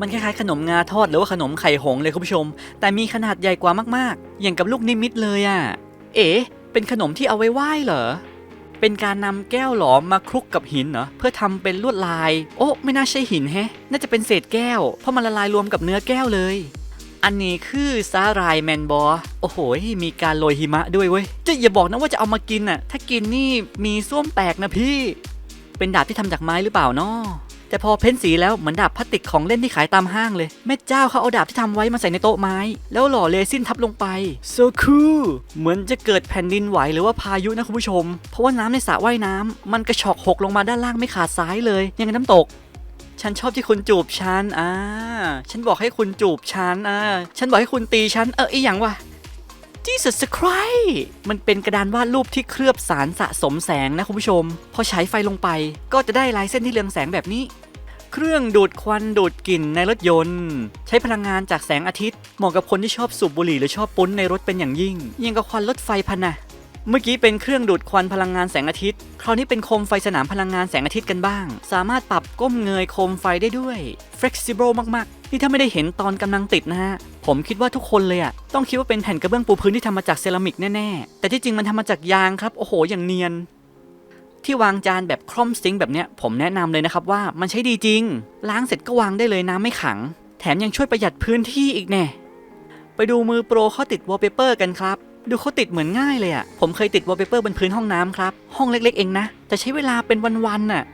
มันคล้ายๆขนมงาทอดหรือว่าขนมไข่หงเลยคุณผู้ชม แต่มีขนาดใหญ่กว่ามากๆ อย่างกับลูกนิมิตเลยอะ่ะ เอ๋เป็นขนมที่เอาไว้ไหว้เหรอ เป็นการนำแก้วหลอมมาคลุกกับหินเหรอเพื่อทำเป็นลวดลาย โอ้ไม่น่าใช่หินแฮะ น่าจะเป็นเศษแก้ว เพราะมันละลายรวมกับเนื้อแก้วเลย อันนี้คือสารายแมนบอ โอ้โห มีการโรยหิมะด้วยเว้ย จะอย่าบอกนะว่าจะเอามากินน่ะ ถ้ากินนี่มีส้วมแตกนะพี่ เป็นดาบที่ทำจากไม้หรือเปล่านาะ แต่พอเพ้นสีแล้วเหมือนดาบพลาสติกของเล่นที่ขายตามห้างเลยแม่เจ้าเขาเอาดาบที่ทำไว้มาใส่ในโต๊ะไม้ แล้วหล่อเรซินทับลงไป so cool เหมือนจะเกิดแผ่นดินไหวหรือว่าพายุนะคุณผู้ชม เพราะว่าน้ำในสระว่ายน้ำมันกระชอกหกลงมาด้านล่างไม่ขาดซ้ายเลย ยังน้ำตกฉันชอบที่คุณจูบฉันอ่าฉันบอกให้คุณจูบฉันอ่าฉันบอกให้คุณตีฉันเอออีหยังวะ Jesus Christ มันเป็นกระดานวาดรูปที่เคลือบสารสะสมแสงนะคุณผู้ชม พอฉายไฟลงไป ก็จะได้ลายเส้นที่เรืองแสงแบบนี้ เครื่องดูดควันดูดกลิ่นในรถยนต์ ใช้พลังงานจากแสงอาทิตย์ เหมาะกับคนที่ชอบสูบบุหรี่หรือชอบปุ้นในรถเป็นอย่างยิ่ง ยังกับควันรถไฟพันนะเมื่อกี้เป็นเครื่องดูดควันพลังงานแสงอาทิตย์ คราวนี้เป็นโคมไฟสนามพลังงานแสงอาทิตย์กันบ้าง สามารถปรับก้มเงยโคมไฟได้ด้วย flexible มากๆ นี่ถ้าไม่ได้เห็นตอนกำลังติดนะฮะ ผมคิดว่าทุกคนเลยอะต้องคิดว่าเป็นแผ่นกระเบื้องปูพื้นที่ทำมาจากเซรามิกแน่ๆ แต่ที่จริงมันทำมาจากยางครับ โอ้โห อย่างเนียน ที่วางจานแบบคล่อมซิงค์แบบเนี้ย ผมแนะนำเลยนะครับว่ามันใช้ดีจริง ล้างเสร็จก็วางได้เลยน้ำไม่ขัง แถมยังช่วยประหยัดพื้นที่อีกแน่ ไปดูมือโปรเขาติดวอลเปเปอร์กันครับ ดูเขาติดเหมือนง่ายเลยอะ่ะผมเคยติดวอลเปเปอร์บนพื้นห้องน้ำครับ ห้องเล็ก ๆ เองนะแต่ใช้เวลาเป็นวันๆน่ะ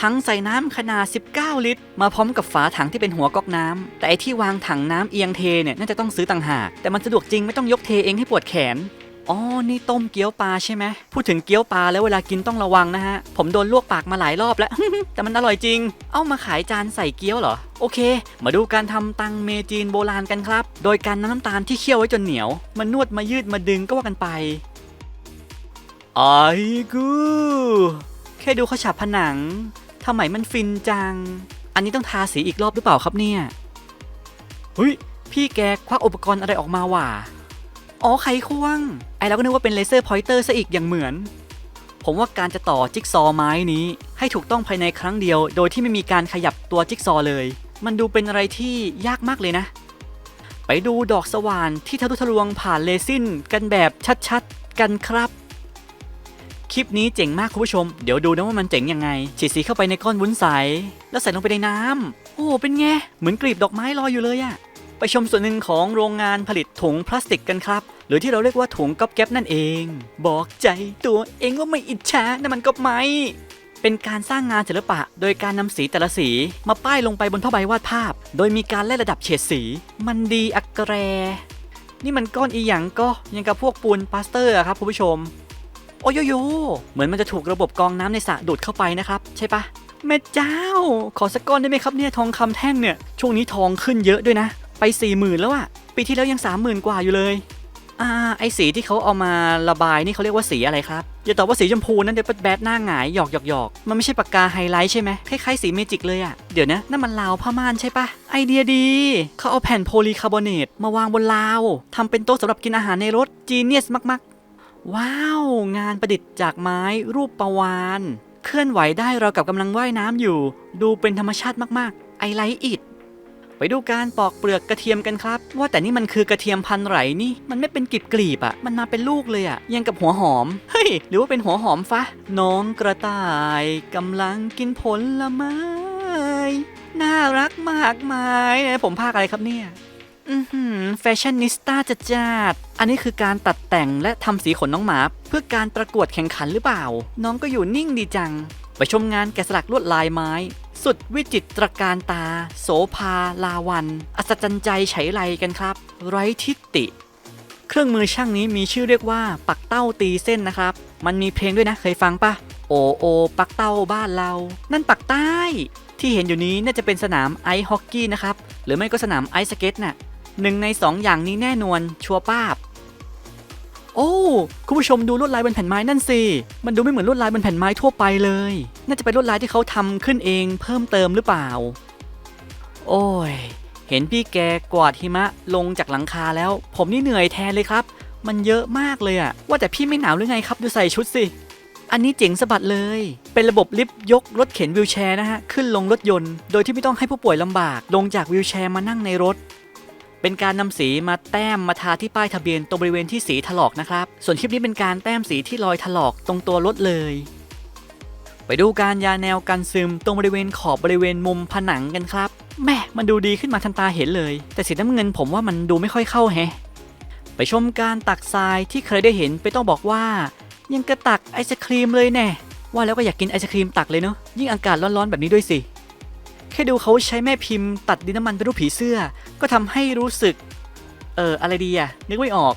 ทังใส่น้ำขนาด 19 ลิตร มาพร้อมกับฝาถังที่เป็นหัวก๊อกน้ำแต่ไอที่วางถังน้ำเอียงเทเนี่ยน่าจะต้องซื้อต่างหาก แต่มันสะดวกจริงไม่ต้องยกเทเองให้ปวดแขนอ๋อ นี่ต้มเกี๊ยวปลาใช่ไหม พูดถึงเกี๊ยวปลาแล้วเวลากินต้องระวังนะฮะ ผมโดนลวกปากมาหลายรอบแล้ว แต่มันอร่อยจริง เอามาขายจานใส่เกี๊ยวเหรอ โอเค มาดูการทำตังเมจีนโบราณกันครับ โดยการนำน้ำตาลที่เคี่ยวไว้จนเหนียว มันนวดมายืดมาดึงก็ว่ากันไปไอ้กู แค่ดูเขาฉาบผนัง ทำไมมันฟินจัง อันนี้ต้องทาสีอีกรอบหรือเปล่าครับเนี่ยเฮ้ยพี่แกควักอุปกรณ์อะไรออกมาว่ะ อ๋อไขควง ไอเราก็นึกว่าเป็นเลเซอร์พอยเตอร์ซะอีกอย่างเหมือน ผมว่าการจะต่อจิ๊กซอว์ไม้นี้ ให้ถูกต้องภายในครั้งเดียว โดยที่ไม่มีการขยับตัวจิ๊กซอว์เลย มันดูเป็นอะไรที่ยากมากเลยนะ ไปดูดอกสว่านที่ทะลุทะลวงผ่านเลซินกันแบบชัดๆ กันครับ คลิปนี้เจ๋งมากคุณผู้ชม เดี๋ยวดูนะว่ามันเจ๋งยังไง ฉีดสีเข้าไปในก้อนวุ้นใส แล้วใส่ลงไปในน้ำโอ้เป็นไง เหมือนกลีบดอกไม้ลอยอยู่เลยอะไปชมส่วนหนึ่งของโรงงานผลิตถุงพลาสติกกันครับ หรือที่เราเรียกว่าถุงก๊อบแก๊บนั่นเอง บอกใจตัวเองว่าไม่อิจฉานั่นมันก๊อบไม้เป็นการสร้างงานศิลปะ โดยการนำสีแต่ละสี มาป้ายลงไปบนผ้าใบวาดภาพ โดยมีการไล่ระดับเฉดสี มันดีอักแกรนี่มันก้อนอีหยังก็ยังกับพวกปูนปาสเตอร์อะครับคุณผู้ชม โอ้โยโย เหมือนมันจะถูกระบบกรองน้ำในสระดูดเข้าไปนะครับ ใช่ปะแม่เจ้า ขอสักก้อนได้ไหมครับเนี่ยทองคำแท่งเนี่ย ช่วงนี้ทองขึ้นเยอะด้วยนะ ไป4ี่หมื่นแล้วอะปีที่แล้วยัง3 0,000 กว่าอยู่เลยอ่าไอสีที่เขาเอามาระบายนี่เขาเรียกว่าสีอะไรครับอย่าตอบว่าสีชมพูนั่นเดี๋ยวแบดหน้าหงายหยอกหยอกหยอกมันไม่ใช่ปากกาไฮไลท์ใช่ไหมคล้ายๆสีเมจิกเลยอะเดี๋ยวนะนั่นมันลาวผ้าม่านใช่ปะไอเดียดี เขาเอาแผ่นโพลีคาร์บอเนตมาวางบนลาวทำเป็นโต๊ะสำหรับกินอาหารในรถจีเนียสมากๆ ว้าว งานประดิษฐ์จากไม้รูปประวาน เคลื่อนไหวได้เรากับกำลังว่ายน้ำอยู่ ดูเป็นธรรมชาติมากๆ ไอไลท์อิดไปดูการปอกเปลือกกระเทียมกันครับ ว่าแต่นี่มันคือกระเทียมพันไหนนี่ มันไม่เป็นกลีบกลีบอะมันมาเป็นลูกเลยอะยังกับหัวหอม เฮ้ย หรือว่าเป็นหัวหอมฟะ น้องกระต่ายกำลังกินผลไม้ น่ารักมากมายผมพากอะไรครับเนี่ย อือหือแฟชั่นนิสต้าจัดจัดอันนี้คือการตัดแต่งและทำสีขนน้องหมา เพื่อการประกวดแข่งขันหรือเปล่า น้องก็อยู่นิ่งดีจัง ไปชมงานแกะสลักลวดลายไม้ สุดวิจิตรการตา โสภา ลาวัน อัศจรรย์ใจไฉไลกันครับ ไร้ทิฏฐิเครื่องมือช่างนี้มีชื่อเรียกว่า ปักเต้าตีเส้นนะครับ มันมีเพลงด้วยนะเคยฟังปะโอโอ ปักเต้าบ้านเรา นั่นปักใต้ ที่เห็นอยู่นี้น่าจะเป็นสนามไอซ์ฮอกกี้นะครับหรือไม่ก็สนามไอซ์สเก็ตน่ะ หนึ่งในสองอย่างนี้แน่นอนชัวร์ป้าบ โอ้ คุณผู้ชมดูลวดลายบนแผ่นไม้นั่นสิ มันดูไม่เหมือนลวดลายบนแผ่นไม้ทั่วไปเลย น่าจะเป็นลวดลายที่เขาทำขึ้นเองเพิ่มเติมหรือเปล่า โอ้ย เห็นพี่แกกวาดหิมะลงจากหลังคาแล้ว ผมนี่เหนื่อยแทนเลยครับ มันเยอะมากเลยอะว่าแต่พี่ไม่หนาวหรือไงครับ ดูใส่ชุดสิ อันนี้เจ๋งสะบัดเลย เป็นระบบลิฟต์ยกรถเข็นวิวแชร์นะฮะ ขึ้นลงรถยนต์ โดยที่ไม่ต้องให้ผู้ป่วยลำบาก ลงจากวิวแชร์มานั่งในรถ เป็นการนำสีมาแต้มมาทาที่ป้ายทะเบียนตรงบริเวณที่สีถลอกนะครับ ส่วนคลิปนี้เป็นการแต้มสีที่รอยถลอกตรงตัวรถเลย ไปดูการยาแนวกันซึมตรงบริเวณขอบบริเวณมุมผนังกันครับแม่มันดูดีขึ้นมาทันตาเห็นเลย แต่สีน้ำเงินผมว่ามันดูไม่ค่อยเข้าแฮะไปชมการตักทรายที่เคยได้เห็นไปต้องบอกว่า ยังกระตักไอศครีมเลยแน่ว่าแล้วก็อยากกินไอศครีมตักเลยเนาะยิ่งอากาศร้อนๆแบบนี้ด้วยสิ แค่ดูเขาใช้แม่พิมพ์ตัดดินน้ำมันเป็นรูปผีเสื้อ ก็ทำให้รู้สึก เอออะไรดีอะนึกไม่ออก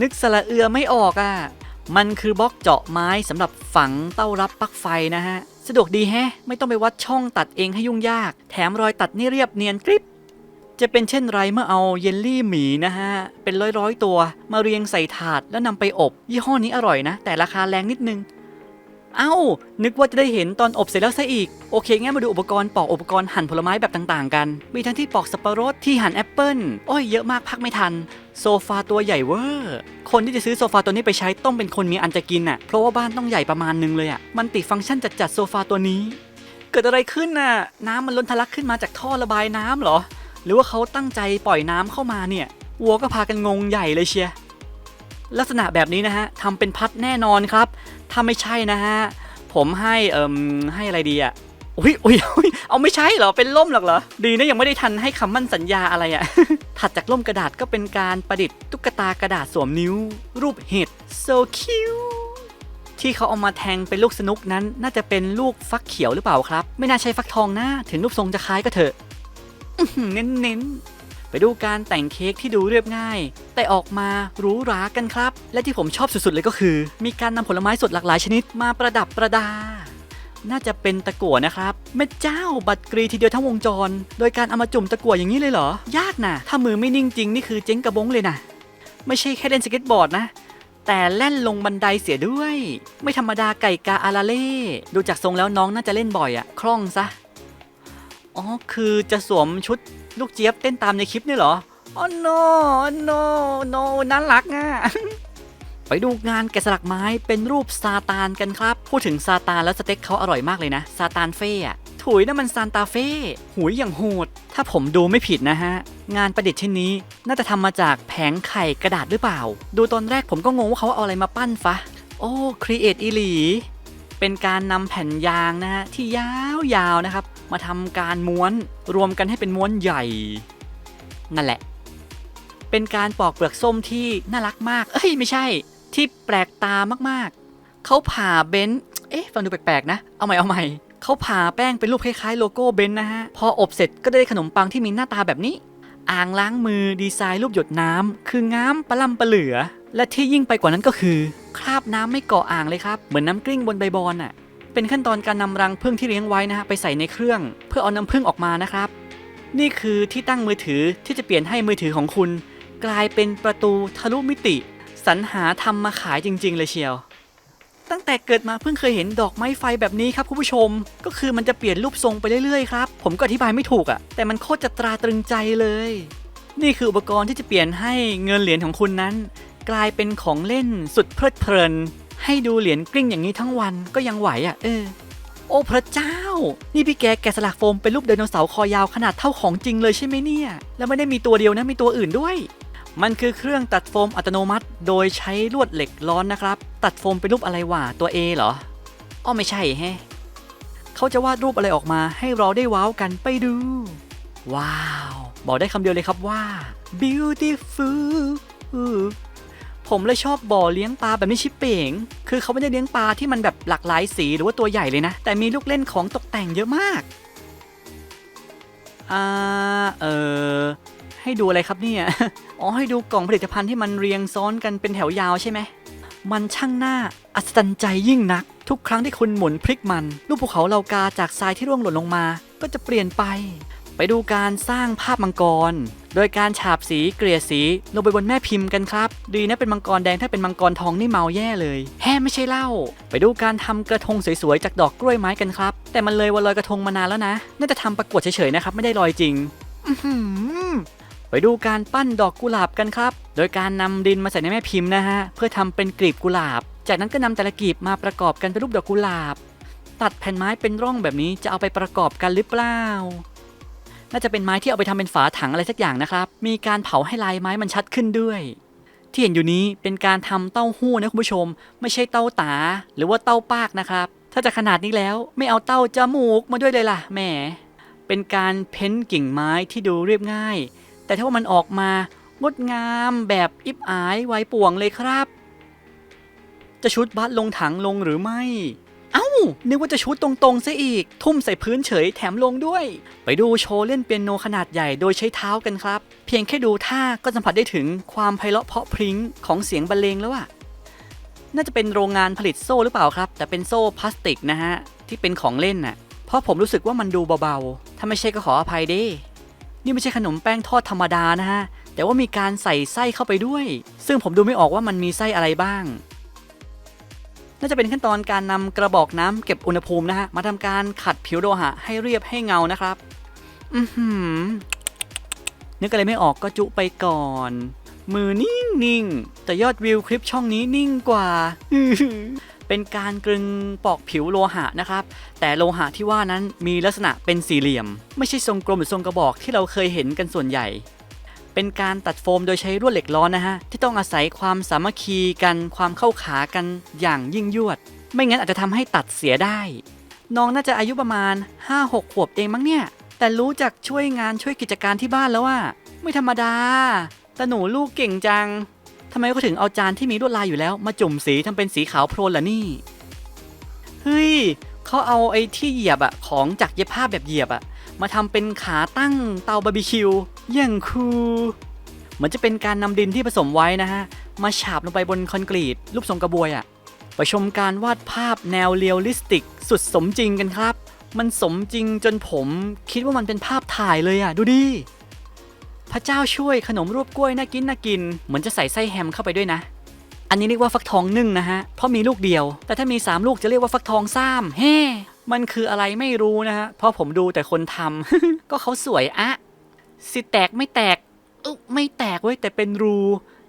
นึกสระเอือไม่ออกอะมันคือบล็อกเจาะไม้สำหรับฝังเต้ารับปลั๊กไฟนะฮะ สะดวกดีแฮะ ไม่ต้องไปวัดช่องตัดเองให้ยุ่งยาก แถมรอยตัดนี่เรียบเนียนกริบจะเป็นเช่นไรเมื่อเอาเยลลี่หมีนะฮะ เป็นร้อยร้อยๆตัว มาเรียงใส่ถาดแล้วนำไปอบ ยี่ห้อนี้อร่อยนะ แต่ราคาแรงนิดนึง เอ้า นึกว่าจะได้เห็นตอนอบเสร็จแล้วซะอีก โอเค งั้นมาดูอุปกรณ์ปอกอุปกรณ์หั่นผลไม้แบบต่างๆ กัน มีทั้งที่ปอกสับปะรดที่หั่นแอปเปิ้ลโอ้ยเยอะมากพักไม่ทัน โซฟาตัวใหญ่เวอร์คนที่จะซื้อโซฟาตัวนี้ไปใช้ต้องเป็นคนมีอันจะกินอะ เพราะว่าบ้านต้องใหญ่ประมาณนึงเลยอะ มันติดฟังก์ชันจัดจัดๆโซฟาตัวนี้ เกิดอะไรขึ้นน่ะ น้ำมันล้นทะลักขึ้นมาจากท่อระบายน้ำเหรอ หรือว่าเขาตั้งใจปล่อยน้ำเข้ามาเนี่ย วัวก็พากันงงใหญ่เลยเชียร์ลักษณะแบบนี้นะฮะทำเป็นพัดแน่นอนครับ ถ้าไม่ใช่นะฮะ ผมให้เอ่มให้อะไรดีอะอุ้ยอุ้ยอุ้ยเอาไม่ใช่เหรอ เป็นล่มหรอกเหรอ ดีนะยังไม่ได้ทันให้คำมั่นสัญญาอะไรอะถัดจากล่มกระดาษก็เป็นการประดิษฐ์ตุ๊กตากระดาษสวมนิ้ว รูปเห็ด so cute ที่เขาเอามาแทงเป็นลูกสนุกนั้น น่าจะเป็นลูกฟักเขียวหรือเปล่าครับ ไม่น่าใช่ฟักทองนะ ถึงรูปทรงจะคล้ายก็เถอะอื้อหือเน้นๆ ไปดูการแต่งเค้กที่ดูเรียบง่าย แต่ออกมาหรูหรากันครับ และที่ผมชอบสุดๆเลยก็คือ มีการนำผลไม้สดหลากหลายชนิดมาประดับประดา น่าจะเป็นตะกั่วนะครับแม่เจ้าบัตรกรีทีเดียวทั้งวงจร โดยการเอามาจุ่มตะกั่วอย่างนี้เลยเหรอ ยากนะถ้ามือไม่นิ่งจริงนี่คือเจ๊งกระบงเลยนะไม่ใช่แค่เล่นสเก็ตบอร์ดนะแต่แล่นลงบันไดเสียด้วย ไม่ธรรมดาไก่กาอาราเล่ ดูจากทรงแล้วน้องน่าจะเล่นบ่อยอะคล่องซะ อ๋อ คือจะสวมชุดลูกเจี๊ยบเต้นตามในคลิปนี่เหรอ อ๋อ no no no น่ารักอะ ไปดูงานแกะสลักไม้เป็นรูปซาตานกันครับ พูดถึงซาตานแล้วสเต็กเขาอร่อยมากเลยนะ ซาตานเฟ่อะถุยนั่นมันซานตาเฟ่หุยอย่างโหด ถ้าผมดูไม่ผิดนะฮะ งานประดิษฐ์ชิ้นนี้น่าจะทำมาจากแผงไข่กระดาษหรือเปล่า ดูตอนแรกผมก็งงว่าเขาเอาอะไรมาปั้นฟะ โอ้ครีเอทอีหลี เป็นการนำแผ่นยางนะฮะที่ยาวๆนะครับ มาทำการม้วนรวมกันให้เป็นม้วนใหญ่ นั่นแหละ เป็นการปอกเปลือกส้มที่น่ารักมาก เอ้ยไม่ใช่ ที่แปลกตามากๆ เขาผ่าเบนซ์เอ๊ะฟังดูแปลกๆนะ เอาใหม่เอาใหม่เขาผ่าแป้งเป็นรูปคล้ายๆโลโก้เบนซ์นะฮะ พออบเสร็จก็ได้ขนมปังที่มีหน้าตาแบบนี้ อ่างล้างมือดีไซน์รูปหยดน้ำคืองามปะล่ำปะเหลือ และที่ยิ่งไปกว่านั้นก็คือ คราบน้ำไม่เกาะอ่างเลยครับ เหมือนน้ำกลิ้งบนใบบอนอะ เป็นขั้นตอนการนำรังผึ้งที่เลี้ยงไว้นะฮะไปใส่ในเครื่อง เพื่อเอาน้ำผึ้งออกมานะครับ นี่คือที่ตั้งมือถือที่จะเปลี่ยนให้มือถือของคุณ กลายเป็นประตูทะลุมิติ สรรหาทำมาขายจริง ๆ เลยเชียว ตั้งแต่เกิดมาเพิ่งเคยเห็นดอกไม้ไฟแบบนี้ครับคุณผู้ชม ก็คือมันจะเปลี่ยนรูปทรงไปเรื่อยๆครับผมก็อธิบายไม่ถูกอะ่ะ แต่มันโคตรจะตราตรึงใจเลย นี่คืออุปกรณ์ที่จะเปลี่ยนให้เงินเหรียญของคุณนั้น กลายเป็นของเล่นสุดเพลิดเพลิน ให้ดูเหรียญกลิ้งอย่างนี้ทั้งวันก็ยังไหวอะ่ะ เออ โอ้พระเจ้า นี่พี่แกแกะสลักโฟมเป็นรูปไดโนเสาร์คอยาวขนาดเท่าของจริงเลยใช่ไหมเนี่ย แล้วไม่ได้มีตัวเดียวนะมีตัวอื่นด้วย มันคือเครื่องตัดโฟมอัตโนมัติ โดยใช้ลวดเหล็กร้อนนะครับ ตัดโฟมเป็นรูปอะไรวะตัว A เหรออ้อไม่ใช่แฮะเขาจะวาดรูปอะไรออกมาให้เราได้ว้าวกันไปดู ว้าว บอกได้คำเดียวเลยครับว่า beautiful ผมเลยชอบบ่อเลี้ยงปลาแบบนี้ชิปเป่ง คือเขาไม่ได้เลี้ยงปลาที่มันแบบหลากหลายสีหรือว่าตัวใหญ่เลยนะ แต่มีลูกเล่นของตกแต่งเยอะมาก อ่า เออ ให้ดูอะไรครับเนี่ย อ๋อ ให้ดูกล่องผลิตภัณฑ์ที่มันเรียงซ้อนกันเป็นแถวยาวใช่ไหม มันช่างน่าอัศจรรย์ใจยิ่งนัก ทุกครั้งที่คุณหมุนพลิกมันรูปภูเขาเหล่ากาจากทรายที่ร่วงหล่นลงมา ก็จะเปลี่ยนไป ไปดูการสร้างภาพมังกร โดยการฉาบสีเกลี่ยสีลงไปบนแม่พิมพ์กันครับ ดีนะเป็นมังกรแดงถ้าเป็นมังกรทองนี่เมาแย่เลย แฮ่ไม่ใช่เล่า ไปดูการทำกระทงสวยๆจากดอกกล้วยไม้กันครับ แต่มันเลยวันลอยกระทงมานานแล้วนะ น่าจะทำประกวดเฉยๆนะครับไม่ได้ลอยจริงไปดูการปั้นดอกกุหลาบกันครับ โดยการนำดินมาใส่ในแม่พิมพ์นะฮะ เพื่อทำเป็นกลีบกุหลาบ จากนั้นก็นำแต่ละกลีบมาประกอบกันเป็นรูปดอกกุหลาบ ตัดแผ่นไม้เป็นร่องแบบนี้จะเอาไปประกอบกันหรือเปล่า น่าจะเป็นไม้ที่เอาไปทำเป็นฝาถังอะไรสักอย่างนะครับ มีการเผาให้ลายไม้มันชัดขึ้นด้วย ที่เห็นอยู่นี้เป็นการทำเต้าหู้นะคุณผู้ชม ไม่ใช่เต้าตา หรือว่าเต้าปากนะครับ ถ้าจะขนาดนี้แล้วไม่เอาเต้าจมูกมาด้วยเลยล่ะแหม เป็นการเพ้นกิ่งไม้ที่ดูเรียบง่าย แต่ถ้าว่ามันออกมางดงามแบบอิบอายไวป่วงเลยครับ จะชุดบัสลงถังลงหรือไม่ เอ้า นึกว่าจะชุดตรงๆซะอีก ทุ่มใส่พื้นเฉยแถมลงด้วย ไปดูโชว์เล่นเปียโนขนาดใหญ่โดยใช้เท้ากันครับ เพียงแค่ดูท่าก็สัมผัสได้ถึงความไพเราะเพาะพริ้งของเสียงบรรเลงแล้วอะน่าจะเป็นโรงงานผลิตโซ่หรือเปล่าครับ แต่เป็นโซ่พลาสติกนะฮะ ที่เป็นของเล่นน่ะ เพราะผมรู้สึกว่ามันดูเบาๆ ถ้าไม่ใช่ก็ขออภัยเด้ นี่ไม่ใช่ขนมแป้งทอดธรรมดานะฮะ แต่ว่ามีการใส่ไส้เข้าไปด้วย ซึ่งผมดูไม่ออกว่ามันมีไส้อะไรบ้าง น่าจะเป็นขั้นตอนการนำกระบอกน้ำเก็บอุณหภูมินะฮะ มาทำการขัดผิวโลหะให้เรียบให้เงานะครับ อือหือนึกอะไรไม่ออกก็จุไปก่อน มือนิ่งนิ่งแต่ยอดวิวคลิปช่องนี้นิ่งกว่า เป็นการกลึงปอกผิวโลหะนะครับ แต่โลหะที่ว่านั้นมีลักษณะเป็นสี่เหลี่ยม ไม่ใช่ทรงกลมหรือทรงกระบอกที่เราเคยเห็นกันส่วนใหญ่ เป็นการตัดโฟมโดยใช้ลวดเหล็กร้อนนะฮะ ที่ต้องอาศัยความสามัคคีกันความเข้าขากันอย่างยิ่งยวด ไม่งั้นอาจจะทำให้ตัดเสียได้ น้องน่าจะอายุประมาณ 5-6 ขวบเองมั้งเนี่ย แต่รู้จักช่วยงานช่วยกิจการที่บ้านแล้วว่าไม่ธรรมดา แต่หนูลูกเก่งจังทำไมเขาถึงเอาจานที่มีลวดลายอยู่แล้ว มาจุ่มสีทำเป็นสีขาวโพลนล่ะนี่ เฮ้ยเขาเอาไอ้ที่เหยียบอะของจากเย็บผ้าแบบเหยียบอะมาทำเป็นขาตั้งเตาบาร์บีคิว อย่างคูเหมือนจะเป็นการนำดินที่ผสมไว้นะฮะ มาฉาบลงไปบนคอนกรีตรูปทรงกระบวยอะไปชมการวาดภาพแนวเรียลลิสติก สุดสมจริงกันครับ มันสมจริงจนผมคิดว่ามันเป็นภาพถ่ายเลยอะดูดิพระเจ้าช่วยขนมรูปกล้วยน่ากินน่ากิน เหมือนจะใส่ไส้แฮมเข้าไปด้วยนะ อันนี้เรียกว่าฟักทองนึ่งนะฮะ เพราะมีลูกเดียว แต่ถ้ามี 3 ลูกจะเรียกว่าฟักทองซ้ำเฮ้ มันคืออะไรไม่รู้นะฮะ เพราะผมดูแต่คนทำก็เขาสวยอะ สิแตกไม่แตกเอ้าไม่แตกเว้ยแต่เป็นรู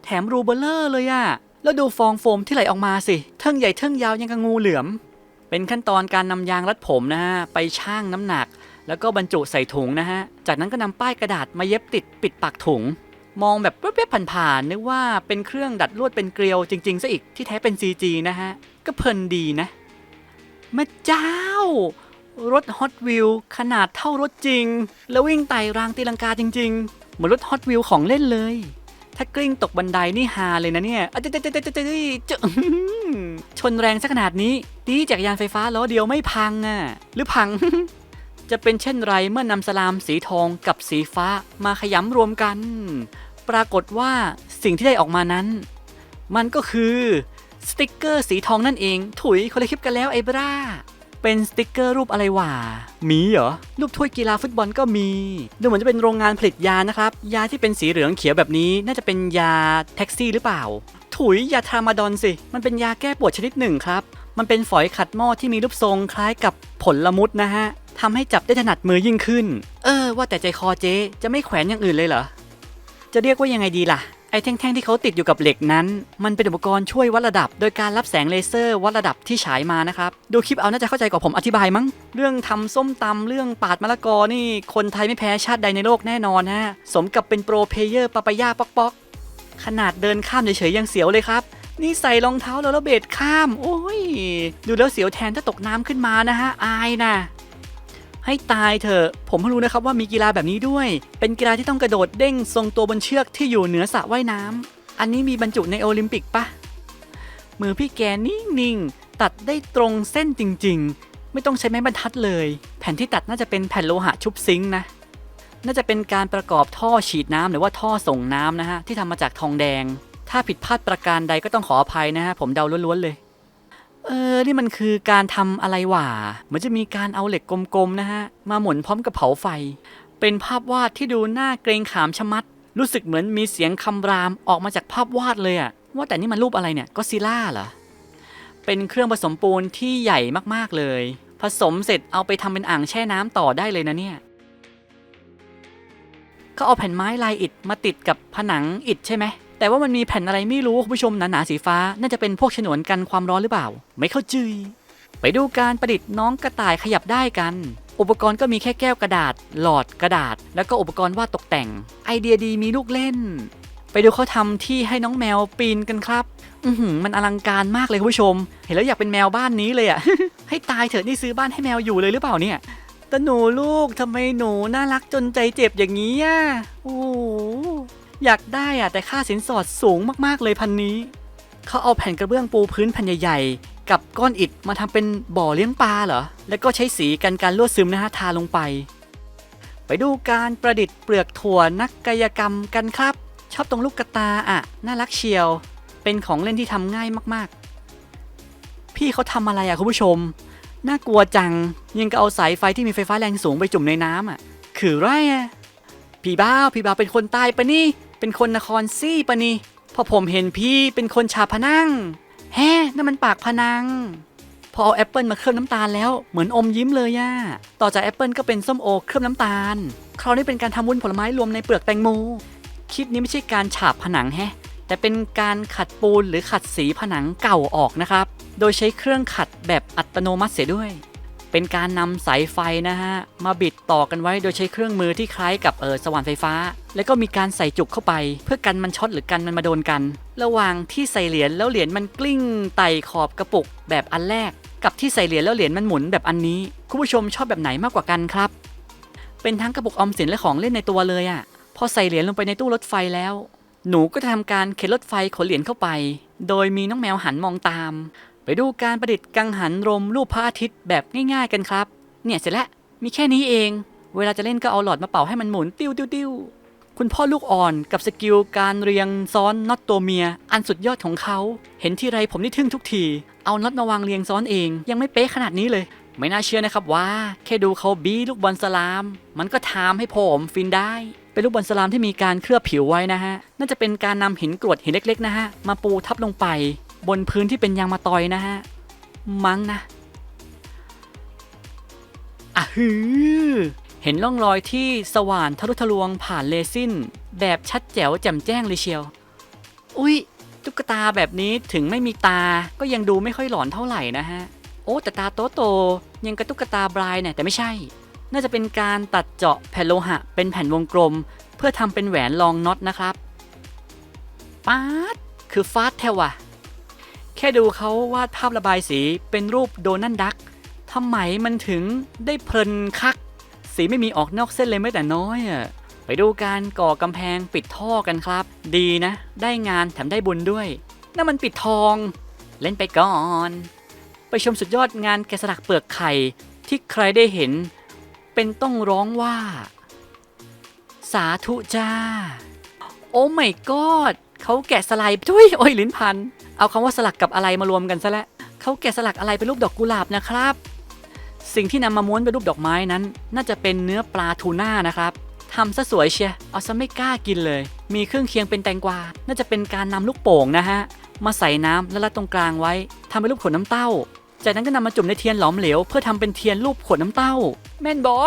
แถมรูเบลเลอร์เลยอะแล้วดูฟองโฟมที่ไหลออกมาสิเทิงใหญ่เทิงยาวยังกับงูเหลือม เป็นขั้นตอนการนำยางรัดผมนะฮะไปชั่งน้ำหนัก แล้วก็บรรจุใส่ถุงนะฮะ จากนั้นก็นำป้ายกระดาษมาเย็บติดปิดปากถุง มองแบบแวบๆผ่านๆนึกว่าเป็นเครื่องดัดลวดเป็นเกลียวจริงๆซะอีกที่แท้เป็น CG นะฮะก็เพลินดีนะม่เจ้า รถฮอตวิวขนาดเท่ารถจริง แล้ววิ่งไต่รางตีลังกาจริง ๆ เหมือนรถฮอตวิวของเล่นเลย ถ้ากลิ้งตกบันไดนี่ฮาเลยนะเนี่ยเจ๊เจ๊เจ๊เจ๊เจ๊เจ๊ชนแรงสักขนาดนี้ดีจักรยานไฟฟ้าล้อเดียวไม่พังอะ หรือพัง จะเป็นเช่นไรเมื่อนำสลามสีทองกับสีฟ้ามาขยำรวมกัน ปรากฏว่าสิ่งที่ได้ออกมานั้น มันก็คือสติกเกอร์สีทองนั่นเอง ถุยคนละคลิปกันแล้วไอ้บรา เป็นสติกเกอร์รูปอะไรวะมีเหรอ รูปถ้วยกีฬาฟุตบอลก็มี ดูเหมือนจะเป็นโรงงานผลิตยานะครับ ยาที่เป็นสีเหลืองเขียวแบบนี้น่าจะเป็นยาแท็กซี่หรือเปล่า ถุยยาทรามาดอนสิ มันเป็นยาแก้ปวดชนิดหนึ่งครับ มันเป็นฝอยขัดหม้อที่มีรูปทรงคล้ายกับผลละมุดนะฮะทำให้จับได้ถนัดมือยิ่งขึ้น เออ ว่าแต่ใจคอเจ๊จะไม่แขวนอย่างอื่นเลยเหรอ จะเรียกว่ายังไงดีล่ะ ไอ้แท่งๆที่เขาติดอยู่กับเหล็กนั้น มันเป็นอุปกรณ์ช่วยวัดระดับ โดยการรับแสงเลเซอร์วัดระดับที่ฉายมานะครับดูคลิปเอาน่าจะเข้าใจกว่าผมอธิบายมั้ง เรื่องทำส้มตำเรื่องปาดมะละกอนี่ คนไทยไม่แพ้ชาติใดในโลกแน่นอนฮะสมกับเป็นโปรเพเยอร์ปะปะย่าป๊อกป๊อกขนาดเดินข้ามเฉยๆยังเสียวเลยครับนี่ใส่รองเท้าแล้วเบิดข้าม โอ้ย ดูแล้วเสียวแทนถ้าตกน้ำขึ้นมานะฮะ อายนะ ให้ตายเถอะผมเพิ่งรู้นะครับว่ามีกีฬาแบบนี้ด้วย เป็นกีฬาที่ต้องกระโดดเด้งทรงตัวบนเชือกที่อยู่เหนือสระว่ายน้ำอันนี้มีบรรจุในโอลิมปิกปะมือพี่แกนิ่งๆตัดได้ตรงเส้นจริง ๆ ไม่ต้องใช้ไม้บรรทัดเลย แผ่นที่ตัดน่าจะเป็นแผ่นโลหะชุบซิงค์นะน่าจะเป็นการประกอบท่อฉีดน้ำหรือว่าท่อส่งน้ำนะฮะที่ทำมาจากทองแดง ถ้าผิดพลาดประการใดก็ต้องขออภัยนะฮะผมเดาล้วนๆเลย เออ นี่มันคือการทำอะไรหว่าเหมือนจะมีการเอาเหล็กกลมๆนะฮะ มาหมุนพร้อมกับเผาไฟ เป็นภาพวาดที่ดูน่าเกรงขามชะมัด รู้สึกเหมือนมีเสียงคำรามออกมาจากภาพวาดเลยอะว่าแต่นี่มันรูปอะไรเนี่ยก็ซิล่าเหรอ เป็นเครื่องผสมปูนที่ใหญ่มากๆเลย ผสมเสร็จเอาไปทำเป็นอ่างแช่น้ำต่อได้เลยนะเนี่ยเขาเอาแผ่นไม้ลายอิฐมาติดกับผนังอิฐใช่ไหม แต่ว่ามันมีแผ่นอะไรไม่รู้คุณผู้ชมหนาๆสีฟ้า น่าจะเป็นพวกฉนวนกันความร้อนหรือเปล่า ไม่เข้าใจไปดูการประดิษฐ์น้องกระต่ายขยับได้กัน อุปกรณ์ก็มีแค่แก้วกระดาษ หลอดกระดาษ แล้วก็อุปกรณ์วาดตกแต่ง ไอเดียดีมีลูกเล่น ไปดูเขาทำที่ให้น้องแมวปีนกันครับ อือหือมันอลังการมากเลยคุณผู้ชม เห็นแล้วอยากเป็นแมวบ้านนี้เลยอะให้ตายเถอะนี่ซื้อบ้านให้แมวอยู่เลยหรือเปล่าเนี่ยแต่หนูลูกทำไมหนูน่ารักจนใจเจ็บอย่างนี้อะโอ้ อยากได้อะแต่ค่าสินสอดสูงมากๆเลยพันนี้ เขาเอาแผ่นกระเบื้องปูพื้นแผ่นใหญ่ๆ กับก้อนอิฐมาทำเป็นบ่อเลี้ยงปลาเหรอ แล้วก็ใช้สีกันการลวดซึมนะฮะทาลงไป ไปดูการประดิษฐ์เปลือกถั่วนักกายกรรมกันครับ ชอบตรงลูกกระตาอะน่ารักเชียว เป็นของเล่นที่ทำง่ายมากๆ พี่เขาทำอะไรอะคุณผู้ชม น่ากลัวจัง ยังก็เอาสายไฟที่มีไฟฟ้าแรงสูงไปจุ่มในน้ำอะคือไรอะพี่บ้าวพี่บ้าวเป็นคนตายปะนี่ เป็นคนนครซี่ปะนี่พอผมเห็นพี่เป็นคนชาพนังแฮ่นั่นมันปากพนัง พอเอาแอปเปิลมาเคลือบน้ำตาลแล้วเหมือนอมยิ้มเลยย่าต่อจากแอปเปิลก็เป็นส้มโอเคลือบน้ำตาล คราวนี้เป็นการทำวุ้นผลไม้รวมในเปลือกแตงโมคลิปนี้ไม่ใช่การฉาบผนังแฮะ แต่เป็นการขัดปูนหรือขัดสีผนังเก่าออกนะครับ โดยใช้เครื่องขัดแบบอัตโนมัติเสียด้วย เป็นการนำสายไฟนะฮะมาบิดต่อกันไว้โดยใช้เครื่องมือที่คล้ายกับเออสว่านไฟฟ้า แล้วก็มีการใส่จุกเข้าไป เพื่อกันมันช็อตหรือกันมันมาโดนกัน ระหว่างที่ใส่เหรียญแล้วเหรียญมันกลิ้งไต่ขอบกระปุกแบบอันแรก กับที่ใส่เหรียญแล้วเหรียญมันหมุนแบบอันนี้ คุณผู้ชมชอบแบบไหนมากกว่ากันครับ เป็นทั้งกระปุกออมสินและของเล่นในตัวเลยอะ่ะพอใส่เหรียญลงไปในตู้รถไฟแล้ว หนูก็จะทำการเข็นรถไฟขนเหรียญเข้าไป โดยมีน้องแมวหันมองตาม ไปดูการประดิษฐ์กังหันลมรูปพระอาทิตย์แบบง่ายๆกันครับ เนี่ยเสร็จแล้วมีแค่นี้เอง เวลาจะเล่นก็เอาหลอดมาเป่าให้มันหมุนติ้วติ้วติ้วคุณพ่อลูกอ่อนกับสกิลการเรียงซ้อนน็อตตัวเมีย อันสุดยอดของเขา เห็นที่ไรผมนี่ทึ่งทุกที เอาน็อตมาวางเรียงซ้อนเอง ยังไม่เป๊ะขนาดนี้เลย ไม่น่าเชื่อนะครับว่า แค่ดูเขาบี้ลูกบอลสลาม มันก็ทำให้ผมฟินได้เป็นลูกบอลสลามที่มีการเคลือบผิวไว้นะฮะ น่าจะเป็นการนำหินกรวดหินเล็กๆนะฮะ มาปูทับลงไป บนพื้นที่เป็นยางมาตอยนะฮะ มั้งนะอะฮือเห็นร่องรอยที่สว่านทะลุทะลวงผ่านเลซินแบบชัดแจ๋วแจ่มแจ้งเลยเชียว อุ้ยตุ๊กตาแบบนี้ถึงไม่มีตาก็ยังดูไม่ค่อยหลอนเท่าไหร่นะฮะ โอ้แต่ตาโตโตๆยังกระตุ๊กตาบรายเนี่ยแต่ไม่ใช่ น่าจะเป็นการตัดเจาะแผ่นโลหะ เป็นแผ่นวงกลม เพื่อทำเป็นแหวนรองน็อตนะครับป๊าดคือฟาดแทวะ ค่ดูเขาวาดภาพระบายสีเป็นรูปโดนัลด์ดักทำไมมันถึงได้เพลินคัก สีไม่มีออกนอกเส้นเลยแม้แต่น้อยอะไปดูการก่อกำแพงปิดท่อกันครับ ดีนะ ได้งานแถมได้บุญด้วยนั่นมันปิดทอง เล่นไปก่อน ไปชมสุดยอดงานแกะสลักเปลือกไข่ที่ใครได้เห็น เป็นต้องร้องว่า สาธุจ้า โอ้ไม่กอด เขาแกะสลักทุยโอ้ยลิ้นพัน เอาคำว่าสลักกับอะไรมารวมกันซะแล้วเขาแกะสลักอะไรเป็นรูปดอกกุหลาบนะครับ สิ่งที่นำมาม้วนเป็นรูปดอกไม้นั้น น่าจะเป็นเนื้อปลาทูน่านะครับทำซะสวยเชียเอาซะไม่กล้ากินเลย มีเครื่องเคียงเป็นแตงกวา น่าจะเป็นการนำลูกโป่งนะฮะ มาใส่น้ำแล้วรัดตรงกลางไว้ทำเป็นรูปขวดน้ำเต้า จากนั้นก็นำมาจุ่มในเทียนหลอมเหลว เพื่อทำเป็นเทียนรูปขวดน้ำเต้า แม่นบอ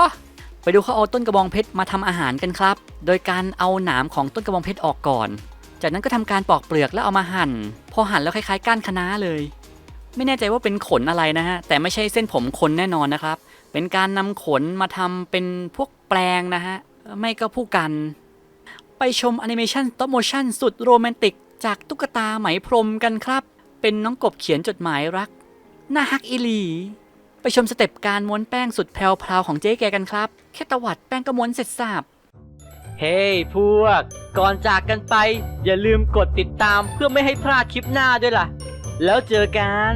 ไปดูเขาเอาต้นกระบองเพชรมาทำอาหารกันครับ โดยการเอาหนามของต้นกระบองเพชรออกก่อน จากนั้นก็ทำการปอกเปลือกแล้วเอามาหั่น พอหั่นแล้วคล้ายๆก้านคะน้าเลย ไม่แน่ใจว่าเป็นขนอะไรนะฮะ แต่ไม่ใช่เส้นผมคนแน่นอนนะครับ เป็นการนำขนมาทำเป็นพวกแปลงนะฮะ ไม่ก็ผู้กัน ไปชมแอนิเมชัน stop motion สุดโรแมนติก จากตุ๊กตาไหมพรมกันครับ เป็นน้องกบเขียนจดหมายรัก น่าฮักอีลี ไปชมสเต็ปการม้วนแป้งสุดแพรวๆของเจ๊แกกันครับ แค่ตวัดแป้งก็ม้วนเสร็จสับ เฮ้ hey, พวก ก่อนจากกันไป อย่าลืมกดติดตามเพื่อไม่ให้พลาดคลิปหน้าด้วยล่ะ แล้วเจอกัน